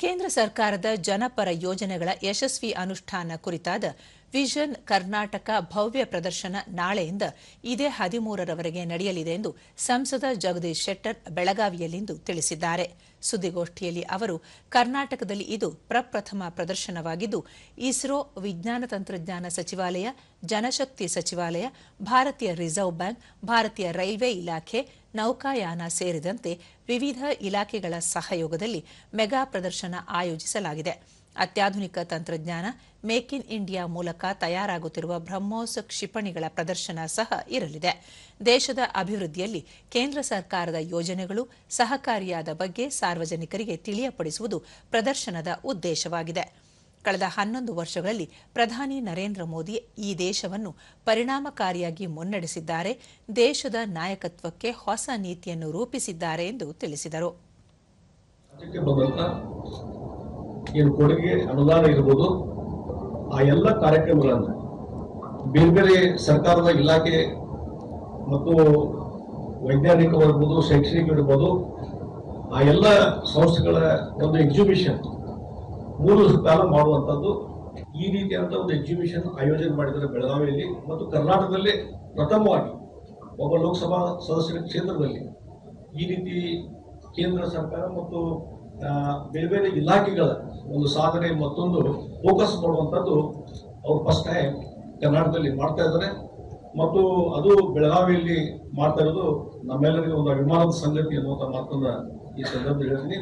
ಕೇಂದ್ರ ಸರ್ಕಾರದ ಜನಪರ ಯೋಜನೆಗಳ ಯಶಸ್ವಿ ಅನುಷ್ಠಾನ ಕುರಿತಾದ ವಿಷನ್ ಕರ್ನಾಟಕ ಭವ್ಯ ಪ್ರದರ್ಶನ ನಾಳೆಯಿಂದ ಇದೇ ಹದಿಮೂರರವರೆಗೆ ನಡೆಯಲಿದೆ ಎಂದು ಸಂಸದ ಜಗದೀಶ್ ಶೆಟ್ಟರ್ ಬೆಳಗಾವಿಯಲ್ಲಿಂದು ತಿಳಿಸಿದ್ದಾರೆ. ಸುದ್ದಿಗೋಷ್ಠಿಯಲ್ಲಿ ಅವರು, ಕರ್ನಾಟಕದಲ್ಲಿ ಇದು ಪ್ರಪ್ರಥಮ ಪ್ರದರ್ಶನವಾಗಿದ್ದು, ಇಸ್ರೋ ವಿಜ್ಞಾನ ತಂತ್ರಜ್ಞಾನ ಸಚಿವಾಲಯ, ಜನಶಕ್ತಿ ಸಚಿವಾಲಯ, ಭಾರತೀಯ ರಿಸರ್ವ್ ಬ್ಯಾಂಕ್, ಭಾರತೀಯ ರೈಲ್ವೆ ಇಲಾಖೆ, ನೌಕಾಯಾನ ಸೇರಿದಂತೆ ವಿವಿಧ ಇಲಾಖೆಗಳ ಸಹಯೋಗದಲ್ಲಿ ಮೆಗಾ ಪ್ರದರ್ಶನ ಆಯೋಜಿಸಲಾಗಿದೆ. ಅತ್ಯಾಧುನಿಕ ತಂತ್ರಜ್ಞಾನ ಮೇಕ್ ಇನ್ ಇಂಡಿಯಾ ಮೂಲಕ ತಯಾರಾಗುತ್ತಿರುವ ಬ್ರಹ್ಮೋಸ್ ಕ್ಷಿಪಣಿಗಳ ಪ್ರದರ್ಶನ ಸಹ ಇರಲಿದೆ. ದೇಶದ ಅಭಿವೃದ್ಧಿಯಲ್ಲಿ ಕೇಂದ್ರ ಸರ್ಕಾರದ ಯೋಜನೆಗಳು ಸಹಕಾರಿಯಾದ ಬಗ್ಗೆ ಸಾರ್ವಜನಿಕರಿಗೆ ತಿಳಿಯಪಡಿಸುವುದು ಪ್ರದರ್ಶನದ ಉದ್ದೇಶವಾಗಿದೆ. ಕಳೆದ ಹನ್ನೊಂದು ವರ್ಷಗಳಲ್ಲಿ ಪ್ರಧಾನಿ ನರೇಂದ್ರ ಮೋದಿ ಈ ದೇಶವನ್ನು ಪರಿಣಾಮಕಾರಿಯಾಗಿ ಮುನ್ನಡೆಸಿದ್ದಾರೆ, ದೇಶದ ನಾಯಕತ್ವಕ್ಕೆ ಹೊಸ ನೀತಿಯನ್ನು ರೂಪಿಸಿದ್ದಾರೆ ಎಂದು ತಿಳಿಸಿದರು. ಏನು ಕೊಡುಗೆ, ಅನುದಾನ ಇರ್ಬೋದು, ಆ ಎಲ್ಲ ಕಾರ್ಯಕ್ರಮಗಳನ್ನು ಬೇರೆ ಬೇರೆ ಸರ್ಕಾರದ ಇಲಾಖೆ ಮತ್ತು ವೈಜ್ಞಾನಿಕವಾಗಿರ್ಬೋದು ಶೈಕ್ಷಣಿಕ ಇರ್ಬೋದು, ಆ ಎಲ್ಲ ಸಂಸ್ಥೆಗಳ ಒಂದು ಎಕ್ಸಿಬಿಷನ್ ಮೂರು ಕಾಲ ಮಾಡುವಂಥದ್ದು. ಈ ರೀತಿಯಾದಂಥ ಒಂದು ಎಕ್ಸಿಬಿಷನ್ ಆಯೋಜನೆ ಮಾಡಿದ್ದಾರೆ ಬೆಳಗಾವಿಯಲ್ಲಿ ಮತ್ತು ಕರ್ನಾಟಕದಲ್ಲಿ ಪ್ರಥಮವಾಗಿ ಒಬ್ಬ ಲೋಕಸಭಾ ಸದಸ್ಯರ ಕ್ಷೇತ್ರದಲ್ಲಿ. ಈ ರೀತಿ ಕೇಂದ್ರ ಸರ್ಕಾರ ಮತ್ತು ಬೇರೆ ಬೇರೆ ಇಲಾಖೆಗಳ ಒಂದು ಸಾಧನೆ ಮತ್ತೊಂದು ಫೋಕಸ್ ಮಾಡುವಂಥದ್ದು ಅವ್ರು ಫಸ್ಟ್ ಟೈಮ್ ಕರ್ನಾಟಕದಲ್ಲಿ ಮಾಡ್ತಾ ಇದ್ದಾರೆ. ಮತ್ತು ಅದು ಬೆಳಗಾವಿಯಲ್ಲಿ ಮಾಡ್ತಾ ಇರೋದು ನಮ್ಮೆಲ್ಲರಿಗೂ ಒಂದು ಅಭಿಮಾನದ ಸಂಗತಿ ಅನ್ನುವಂಥ ಮಾತನ್ನ ಈ ಸಂದರ್ಭದಲ್ಲಿ ಹೇಳ್ತೀನಿ.